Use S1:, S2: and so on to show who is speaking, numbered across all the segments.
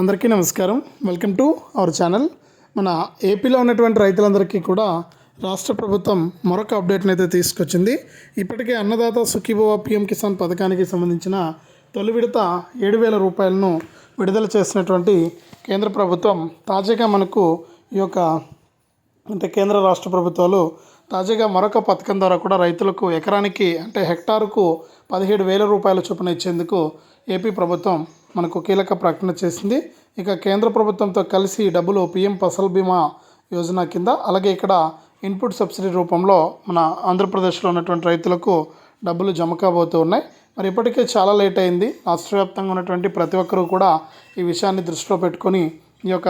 S1: అందరికీ నమస్కారం. Welcome to our channel మన ఏపీలో ఉన్నటువంటి రైతులందరికీ కూడా రాష్ట్ర ప్రభుత్వం మరొక అప్డేట్ని అయితే తీసుకొచ్చింది. ఇప్పటికే అన్నదాత సుఖీభవ పిఎం కిసాన్ పథకానికి సంబంధించిన తొలి విడత ఏడు వేల రూపాయలను విడుదల చేసినటువంటి కేంద్ర ప్రభుత్వం తాజాగా మనకు ఈ యొక్క అంటే కేంద్ర రాష్ట్ర ప్రభుత్వాలు తాజాగా మరొక పథకం ద్వారా కూడా రైతులకు ఎకరానికి అంటే హెక్టారుకు పదిహేడు వేల రూపాయల చొప్పున ఇచ్చేందుకు ఏపీ ప్రభుత్వం మనకు కీలక ప్రకటన చేసింది. ఇక కేంద్ర ప్రభుత్వంతో కలిసి డబ్బులు పిఎం ఫసల్ బీమా యోజన కింద అలాగే ఇక్కడ ఇన్పుట్ సబ్సిడీ రూపంలో మన ఆంధ్రప్రదేశ్లో ఉన్నటువంటి రైతులకు డబ్బులు జమ కాబోతూ ఉన్నాయి. మరి ఇప్పటికే చాలా లేట్ అయింది. రాష్ట్ర వ్యాప్తంగా ఉన్నటువంటి ప్రతి ఒక్కరూ కూడా ఈ విషయాన్ని దృష్టిలో పెట్టుకొని ఈ యొక్క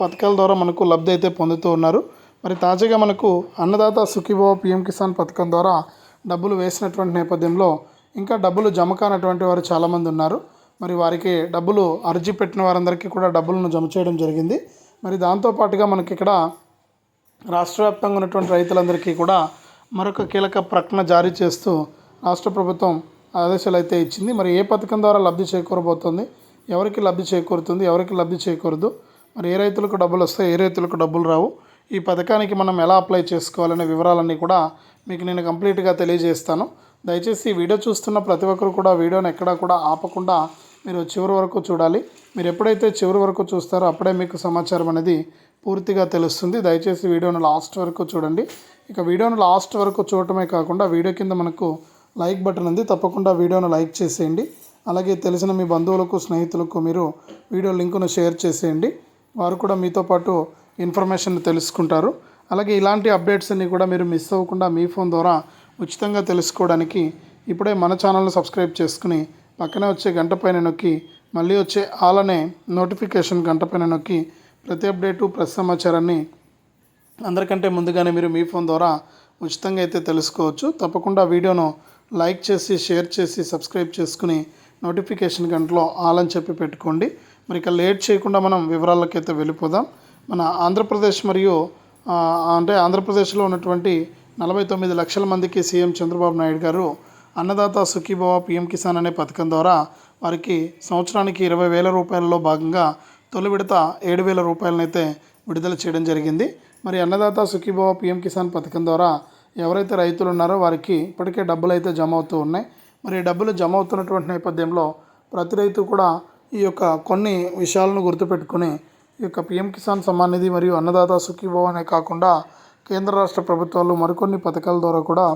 S1: పథకాల ద్వారా మనకు లబ్ధి అయితే పొందుతూ ఉన్నారు. మరి తాజాగా మనకు అన్నదాత సుఖీభావ పిఎం కిసాన్ పథకం ద్వారా డబ్బులు వేసినటువంటి నేపథ్యంలో ఇంకా డబ్బులు జమ కానటువంటి వారు చాలామంది ఉన్నారు. మరి వారికి డబ్బులు అర్జీ పెట్టిన వారందరికీ కూడా డబ్బులను జమ చేయడం జరిగింది. మరి దాంతోపాటుగా మనకి ఇక్కడ రాష్ట్ర వ్యాప్తంగా ఉన్నటువంటి రైతులందరికీ కూడా మరొక కీలక ప్రకటన జారీ చేస్తూ రాష్ట్ర ప్రభుత్వం ఆదేశాలు అయితే ఇచ్చింది. మరి ఏ పథకం ద్వారా లబ్ధి చేకూరబోతోంది? ఎవరికి లబ్ధి చేకూరుతుంది? ఎవరికి లబ్ధి చేకూరదు? మరి ఏ రైతులకు డబ్బులు వస్తాయి? ఏ రైతులకు డబ్బులు రావు? ఈ పథకానికి మనం ఎలా అప్లై చేసుకోవాలనే వివరాలన్నీ కూడా మీకు నేను కంప్లీట్గా తెలియజేస్తాను. దయచేసి వీడియో చూస్తున్న ప్రతి ఒక్కరు కూడా వీడియోని ఎక్కడా కూడా ఆపకుండా మీరు చివరి వరకు చూడాలి. మీరు ఎప్పుడైతే చివరి వరకు చూస్తారో అప్పుడే మీకు సమాచారం అనేది పూర్తిగా తెలుస్తుంది. దయచేసి వీడియోను లాస్ట్ వరకు చూడండి. ఇక వీడియోను లాస్ట్ వరకు చూడటమే కాకుండా వీడియో కింద మనకు లైక్ బటన్ ఉంది. తప్పకుండా వీడియోను లైక్ చేసేయండి. అలాగే తెలిసిన మీ బంధువులకు స్నేహితులకు మీరు వీడియో లింకును షేర్ చేసేయండి. వారు కూడా మీతో పాటు ఇన్ఫర్మేషన్ తెలుసుకుంటారు. అలాగే ఇలాంటి అప్డేట్స్ అన్నీ కూడా మీరు మిస్ అవ్వకుండా మీ ఫోన్ ద్వారా ఉచితంగా తెలుసుకోవడానికి ఇప్పుడే మన ఛానల్ను సబ్స్క్రైబ్ చేసుకుని పక్కనే వచ్చే గంట పైన నొక్కి మళ్ళీ వచ్చే ఆల్ అనే నోటిఫికేషన్ గంట పైన నొక్కి ప్రతి అప్డేటు ప్రతి సమాచారాన్ని అందరికంటే ముందుగానే మీరు మీ ఫోన్ ద్వారా ఉచితంగా అయితే తెలుసుకోవచ్చు. తప్పకుండా వీడియోను లైక్ చేసి షేర్ చేసి సబ్స్క్రైబ్ చేసుకుని నోటిఫికేషన్ గంటలో ఆల్ అని చెప్పి పెట్టుకోండి. మరి ఇక లేట్ చేయకుండా మనం వివరాలకైతే అయితే వెళ్ళిపోదాం. మన ఆంధ్రప్రదేశ్ మరియు అంటే ఆంధ్రప్రదేశ్లో ఉన్నటువంటి నలభై తొమ్మిది లక్షల మందికి సీఎం చంద్రబాబు నాయుడు గారు అన్నదాత సుఖీభవ పిఎం కిసాన్ అనే పథకం ద్వారా వారికి సంవత్సరానికి ఇరవై వేల రూపాయలలో భాగంగా తొలి విడత ఏడు వేల రూపాయలనైతే విడుదల చేయడం జరిగింది. మరి అన్నదాత సుఖీభవ పిఎం కిసాన్ పథకం ద్వారా ఎవరైతే రైతులు ఉన్నారో వారికి ఇప్పటికే డబ్బులు అయితే జమ అవుతూ ఉన్నాయి. మరి డబ్బులు జమ అవుతున్నటువంటి నేపథ్యంలో ప్రతి రైతు కూడా ఈ యొక్క కొన్ని విషయాలను గుర్తుపెట్టుకుని ఈ యొక్క పిఎం కిసాన్ సమ్మాన్ నిధి మరియు అన్నదాత సుఖీభవ అనే కాకుండా కేంద్ర రాష్ట్ర ప్రభుత్వాలు మరికొన్ని పథకాల ద్వారా కూడా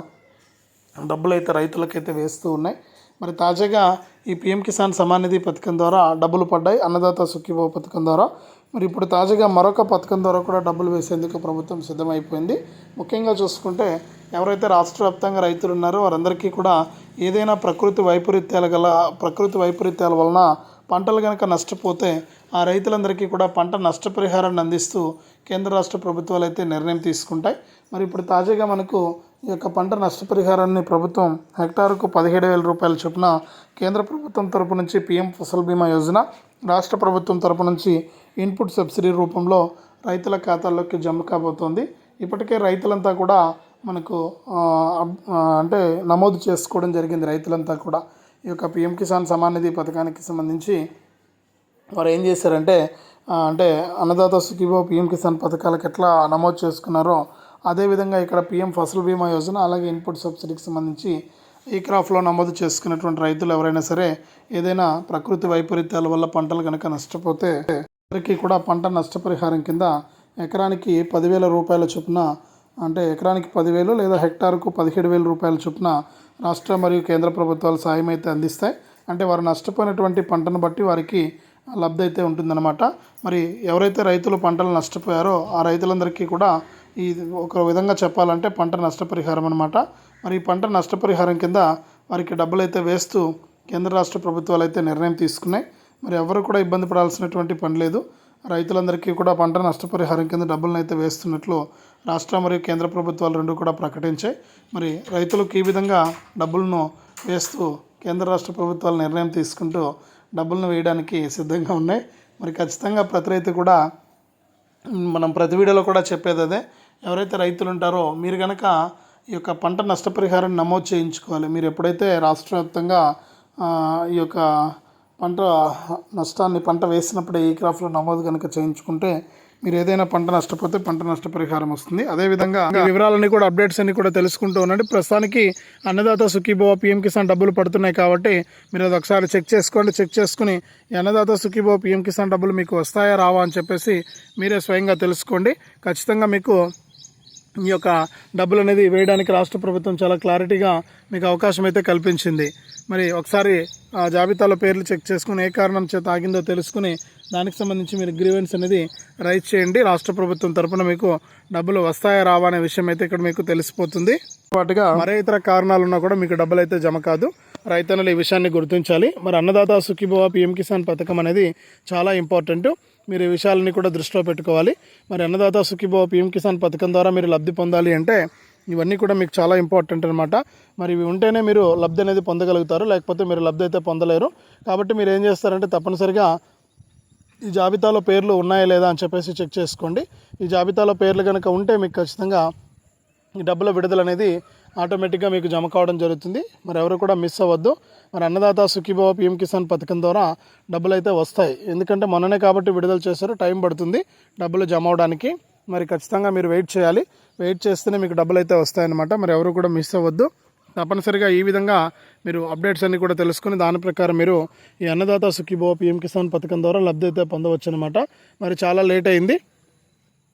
S1: డబ్బులు అయితే రైతులకైతే వేస్తూ ఉన్నాయి. మరి తాజాగా ఈ పిఎం కిసాన్ సమాన్ నిధి పథకం ద్వారా డబ్బులు పడ్డాయి అన్నదాత సుఖీభావ పథకం ద్వారా. మరి ఇప్పుడు తాజాగా మరొక పథకం ద్వారా కూడా డబ్బులు వేసేందుకు ప్రభుత్వం సిద్ధమైపోయింది. ముఖ్యంగా చూసుకుంటే ఎవరైతే రాష్ట్ర వ్యాప్తంగా రైతులు ఉన్నారో వారందరికీ కూడా ఏదైనా ప్రకృతి వైపరీత్యాల గల ప్రకృతి వైపరీత్యాల వలన పంటలు కనుక నష్టపోతే ఆ రైతులందరికీ కూడా పంట నష్టపరిహారాన్ని అందిస్తూ కేంద్ర రాష్ట్ర ప్రభుత్వాలు అయితే నిర్ణయం తీసుకుంటాయి. మరి ఇప్పుడు తాజాగా మనకు ఈ యొక్క పంట నష్టపరిహారాన్ని ప్రభుత్వం హెక్టారుకు పదిహేడు వేల రూపాయల చొప్పున కేంద్ర ప్రభుత్వం తరపు నుంచి పీఎం ఫసల్ బీమా యోజన రాష్ట్ర ప్రభుత్వం తరపు నుంచి ఇన్పుట్ సబ్సిడీ రూపంలో రైతుల ఖాతాల్లోకి జమ కాబోతోంది. ఇప్పటికే రైతులంతా కూడా మనకు అబ్- అంటే నమోదు చేసుకోవడం జరిగింది రైతులంతా కూడా. ఈ యొక్క పిఎం కిసాన్ సమాన్ నిధి పథకానికి సంబంధించి వారు ఏం చేశారంటే అంటే అన్నదాత సుఖీభో పిఎం కిసాన్ పథకాలకు ఎట్లా నమోదు చేసుకున్నారో అదేవిధంగా ఇక్కడ పిఎం ఫసల్ బీమా యోజన అలాగే ఇన్పుట్ సబ్సిడీకి సంబంధించి ఈ క్రాప్లో నమోదు చేసుకున్నటువంటి రైతులు ఎవరైనా సరే ఏదైనా ప్రకృతి వైపరీత్యాల వల్ల పంటలు కనుక నష్టపోతే అందరికీ కూడా పంట నష్టపరిహారం కింద ఎకరానికి పదివేల రూపాయల చొప్పున అంటే ఎకరానికి పదివేలు లేదా హెక్టార్కు పదిహేడు వేల రూపాయల చొప్పున రాష్ట్ర మరియు కేంద్ర ప్రభుత్వాలు సాయం అయితే అందిస్తాయి. అంటే వారు నష్టపోయినటువంటి పంటను బట్టి వారికి లబ్ధి అయితే ఉంటుందన్నమాట. మరి ఎవరైతే రైతులు పంటలు నష్టపోయారో ఆ రైతులందరికీ కూడా ఈ ఒక విధంగా చెప్పాలంటే పంట నష్టపరిహారం అనమాట మరి ఈ పంట నష్టపరిహారం కింద వారికి డబ్బులు అయితే వేస్తూ కేంద్ర రాష్ట్ర ప్రభుత్వాలు అయితే నిర్ణయం తీసుకున్నాయి. మరి ఎవరు కూడా ఇబ్బంది పడాల్సినటువంటి పని లేదు. రైతులందరికీ కూడా పంట నష్టపరిహారం కింద డబ్బులను అయితే వేస్తున్నట్లు రాష్ట్ర మరియు కేంద్ర ప్రభుత్వాలు రెండు కూడా ప్రకటించాయి. మరి రైతులకు ఈ విధంగా డబ్బులను వేస్తూ కేంద్ర రాష్ట్ర ప్రభుత్వాలు నిర్ణయం తీసుకుంటూ డబ్బులను వేయడానికి సిద్ధంగా ఉన్నాయి. మరి ఖచ్చితంగా ప్రతి రైతు కూడా మనం ప్రతి వీడియోలో కూడా చెప్పేది అదే. ఎవరైతే రైతులు ఉంటారో మీరు కనుక ఈ యొక్క పంట నష్టపరిహారాన్ని నమోదు చేయించుకోవాలి. మీరు ఎప్పుడైతే రాష్ట్ర వ్యాప్తంగా ఈ యొక్క పంట నష్టాన్ని పంట వేసినప్పుడే ఈ క్రాఫ్లో నమోదు కనుక చేయించుకుంటే మీరు ఏదైనా పంట నష్టపోతే పంట నష్టపరిహారం వస్తుంది. అదేవిధంగా వివరాలన్నీ కూడా అప్డేట్స్ అన్ని కూడా తెలుసుకుంటూ ఉండండి. ప్రస్తుతానికి అన్నదాత సుఖీభవ పిఎం కిసాన్ డబ్బులు పడుతున్నాయి కాబట్టి మీరు అది ఒకసారి చెక్ చేసుకోండి. చెక్ చేసుకుని అన్నదాత సుఖీభవ పిఎం కిసాన్ డబ్బులు మీకు వస్తాయా రావా అని చెప్పేసి మీరే స్వయంగా తెలుసుకోండి. ఖచ్చితంగా మీకు ఈ యొక్క డబ్బులు అనేది వేయడానికి రాష్ట్ర ప్రభుత్వం చాలా క్లారిటీగా మీకు అవకాశం అయితే కల్పించింది. మరి ఒకసారి ఆ జాబితాలో పేర్లు చెక్ చేసుకుని ఏ కారణం చేత ఆగిందో తెలుసుకుని దానికి సంబంధించి మీరు గ్రీవెన్స్ అనేది రైట్ చేయండి. రాష్ట్ర ప్రభుత్వం తరపున మీకు డబ్బులు వస్తాయా రావా అనే విషయం అయితే ఇక్కడ మీకు తెలిసిపోతుంది. పాటుగా మరే ఇతర కారణాలు ఉన్నా కూడా మీకు డబ్బులు అయితే జమ కాదు. రైతన్నలు ఈ విషయాన్ని గుర్తించాలి. మరి అన్నదాత సుఖీభవ పిఎం కిసాన్ పథకం అనేది చాలా ఇంపార్టెంట్. మీరు ఈ విషయాలని కూడా దృష్టిలో పెట్టుకోవాలి. మరి అన్నదాత సుఖీభావ పిఎం కిసాన్ పథకం ద్వారా మీరు లబ్ధి పొందాలి అంటే ఇవన్నీ కూడా మీకు చాలా ఇంపార్టెంట్ అనమాట మరి ఇవి ఉంటేనే మీరు లబ్ధి అనేది పొందగలుగుతారు. లేకపోతే మీరు లబ్ధి అయితే పొందలేరు. కాబట్టి మీరు ఏం చేస్తారంటే తప్పనిసరిగా ఈ జాబితాలో పేర్లు ఉన్నాయా లేదా అని చెప్పేసి చెక్ చేసుకోండి. ఈ జాబితాలో పేర్లు కనుక ఉంటే మీకు ఖచ్చితంగా ఈ డబ్బుల విడుదల అనేది ఆటోమేటిక్గా మీకు జమ కావడం జరుగుతుంది. మరి ఎవరు కూడా మిస్ అవ్వద్దు. మరి అన్నదాత సుఖీభావ పిఎం కిసాన్ పథకం ద్వారా డబ్బులు అయితే వస్తాయి. ఎందుకంటే మొన్ననే కాబట్టి విడుదల చేశారు. టైం పడుతుంది డబ్బులు జమ అవడానికి. మరి ఖచ్చితంగా మీరు వెయిట్ చేయాలి. వెయిట్ చేస్తేనే మీకు డబ్బులు అయితే వస్తాయన్నమాట. మరి ఎవరు కూడా మిస్ అవ్వద్దు. తప్పనిసరిగా ఈ విధంగా మీరు అప్డేట్స్ అన్ని కూడా తెలుసుకుని దాని ప్రకారం మీరు ఈ అన్నదాత సుఖీభావ పిఎం కిసాన్ పథకం ద్వారా లబ్ధి అయితే పొందవచ్చు అనమాట మరి చాలా లేట్ అయింది.